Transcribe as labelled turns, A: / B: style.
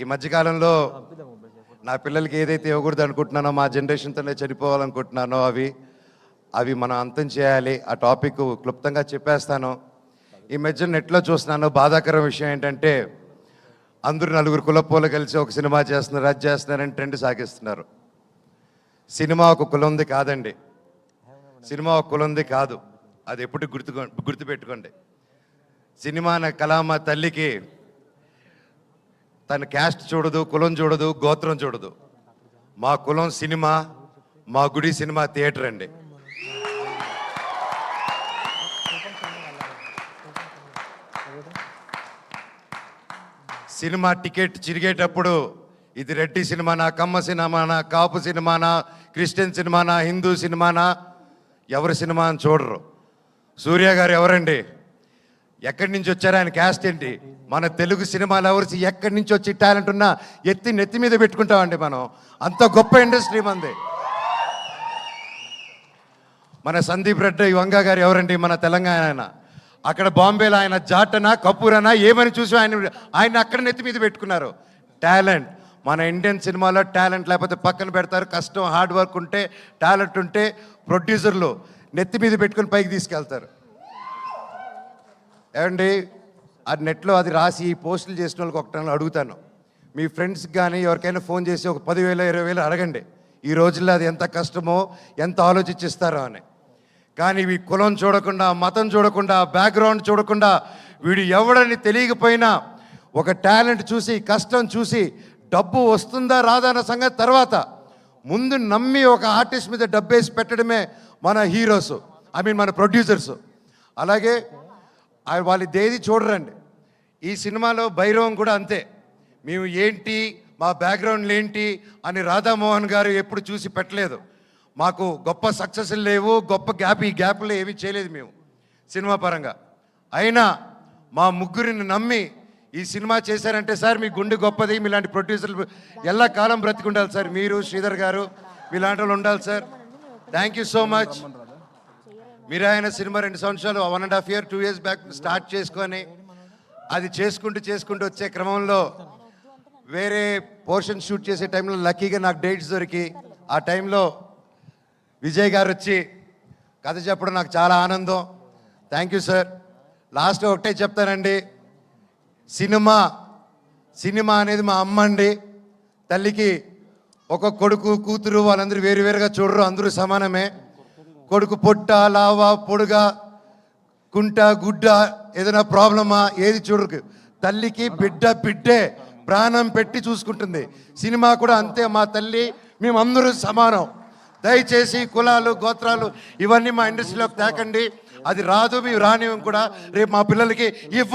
A: ఈ మధ్యకాలంలో నా పిల్లలకి ఏదైతే ఇవ్వకూడదు అనుకుంటున్నానో మా జనరేషన్తోనే చనిపోవాలనుకుంటున్నానో అవి అవి మనం అంతం చేయాలి. ఆ టాపిక్ క్లుప్తంగా చెప్పేస్తాను. ఈ మధ్య నెట్లో చూస్తున్నాను బాధాకరం విషయం ఏంటంటే అందరూ నలుగురు కులపోలు కలిసి ఒక సినిమా చేస్తున్నారు అది చేస్తున్నారని ట్రెండ్ సాగిస్తున్నారు. సినిమా ఒక కులంది కాదండి. సినిమా ఒక కులంది కాదు. అది ఎప్పుడు గుర్తు గుర్తుపెట్టుకోండి. సినిమా అనే కళామ తల్లికి తన క్యాస్ట్ చూడదు కులం చూడదు గోత్రం చూడదు. మా కులం సినిమా మా గుడి సినిమా థియేటర్ అండి. సినిమా టికెట్ చిరిగేటప్పుడు ఇది రెడ్డి సినిమానా కమ్మ సినిమానా కాపు సినిమానా క్రిస్టియన్ సినిమానా హిందూ సినిమానా ఎవరి సినిమా అని చూడరు. సూర్య గారు ఎవరండి? ఎక్కడి నుంచి వచ్చారు ఆయన క్యాస్ట్ ఏంటి? మన తెలుగు సినిమా లవర్స్ ఎక్కడి నుంచి వచ్చి టాలెంట్ ఉన్నా ఎత్తి నెత్తి మీద పెట్టుకుంటామండి మనం. అంత గొప్ప ఇండస్ట్రీ మంది. మన సందీప్ రెడ్డి వంగ గారు ఎవరండి? మన తెలంగాణ ఆయన. అక్కడ బాంబేలో ఆయన జాటనా కపూరనా ఏమని చూసి ఆయన ఆయన అక్కడ నెత్తి మీద పెట్టుకున్నారు. టాలెంట్ మన ఇండియన్ సినిమాలో టాలెంట్ లేకపోతే పక్కన పెడతారు. కష్టం హార్డ్ వర్క్ ఉంటే టాలెంట్ ఉంటే ప్రొడ్యూసర్లు నెత్తి మీద పెట్టుకుని పైకి తీసుకెళ్తారు. ఏమండి? ఆ నెట్లో అది రాసి ఈ పోస్టులు చేసిన వాళ్ళకి ఒకటి అడుగుతాను. మీ ఫ్రెండ్స్కి కానీ ఎవరికైనా ఫోన్ చేసి ఒక పదివేలు ఇరవై వేలు అడగండి. ఈ రోజుల్లో అది ఎంత కష్టమో ఎంత ఆలోచించిస్తారో అని. కానీ ఈ కులం చూడకుండా మతం చూడకుండా బ్యాక్గ్రౌండ్ చూడకుండా వీడు ఎవడని తెలియకపోయినా ఒక టాలెంట్ చూసి కష్టం చూసి డబ్బు వస్తుందా రాదా అన్న సంగతి తర్వాత ముందు నమ్మి ఒక ఆర్టిస్ట్ మీద డబ్బేసి పెట్టడమే మన హీరోస్. ఐ మీన్ మన ప్రొడ్యూసర్స్. అలాగే ఆ- వాళ్ళు దేది చూడరండి. ఈ సినిమాలో భైరవం కూడా అంతే. మేము ఏంటి మా బ్యాక్గ్రౌండ్లు ఏంటి అని రాధామోహన్ గారు ఎప్పుడు చూసి పెట్టలేదు. మాకు గొప్ప సక్సెస్ లేవు గొప్ప గ్యాప్ ఈ గ్యాప్లో ఏమీ చేయలేదు మేము సినిమా పరంగా. అయినా మా ముగ్గురిని నమ్మి ఈ సినిమా చేశారంటే సార్ మీ గుండె గొప్పది మీలాంటి ప్రొడ్యూసర్లు ఎల్లా కాలం బ్రతికుండాలి సార్. మీరు శ్రీధర్ గారు మీలాంటి వాళ్ళు ఉండాలి sir. Thank you so much మీరు ఆయన సినిమా రెండు సంవత్సరాలు one and half year two years back start చేసుకొని అది చేసుకుంటూ చేసుకుంటూ వచ్చే క్రమంలో వేరే పోర్షన్ షూట్ చేసే టైంలో లక్కీగా నాకు డేట్స్ దొరికి ఆ టైంలో విజయ్ గారు వచ్చి కథ చెప్పడం నాకు చాలా ఆనందం. థ్యాంక్ యూ సార్ లాస్ట్ ఒకటే చెప్తానండి. సినిమా సినిమా అనేది మా అమ్మ అండి. తల్లికి ఒక కొడుకు కూతురు వాళ్ళందరూ వేరువేరుగా చూడరు అందరూ సమానమే. కొడుకు పొట్ట లావా పొడుగా కుంట గుడ్డ ఏదైనా ప్రాబ్లమా? ఏది చూడరు తల్లికి బిడ్డ బిడ్డే ప్రాణం పెట్టి చూసుకుంటుంది. సినిమా కూడా అంతే మా తల్లి మేమందరూ సమానం. దయచేసి కులాలు గోత్రాలు ఇవన్నీ మా ఇండస్ట్రీలోకి తేకండి. అది రాదు మేము రానివ్వం కూడా. రేపు మా పిల్లలకి ఇవ్వ